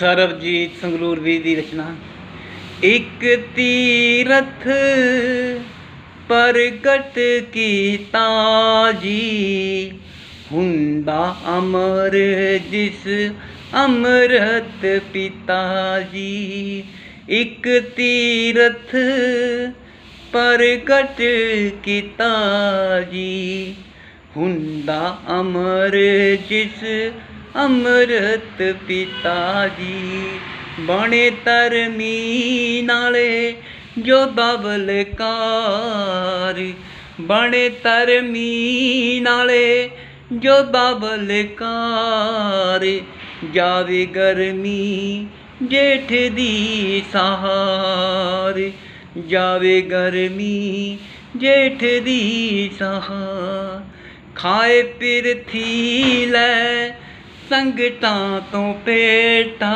ਸਰਬਜੀਤ ਸੰਗਰੂਰ ਵੀ ਦੀ ਰਚਨਾ। ਇੱਕ ਤੀਰਥ ਪ੍ਰਗਟ ਕੀਤਾ ਜੀ। ਹੁੰਦਾ ਅਮਰ ਜਿਸ ਅੰਮ੍ਰਿਤ ਪਿਤਾ ਜੀ। ਇੱਕ ਤੀਰਥ ਪ੍ਰਗਟ ਕੀਤਾ ਜੀ। ਹੁੰਦਾ ਅਮਰ ਜਿਸ ਅੰਮ੍ਰਿਤ ਪਿਤਾ ਜੀ। ਬਣੇ ਧਰਮੀ ਨਾਲੇ ਜੋ ਬਬਲਕਾਰ ਬਣੇ ਧਰਮੀ ਨਾਲੇ ਜੋ ਬਬਲਕਾਰ ਜਾਵੇ ਗਰਮੀ ਜੇਠ ਦੀ ਸਹਾਰ। ਜਾਵੇ ਗਰਮੀ ਜੇਠ ਦੀ ਸਹਾਰ। ਖਾਏ ਪਿਰਥੀ ਲੈ ਸੰਗਤਾਂ ਤੋਂ ਪੇਟਾ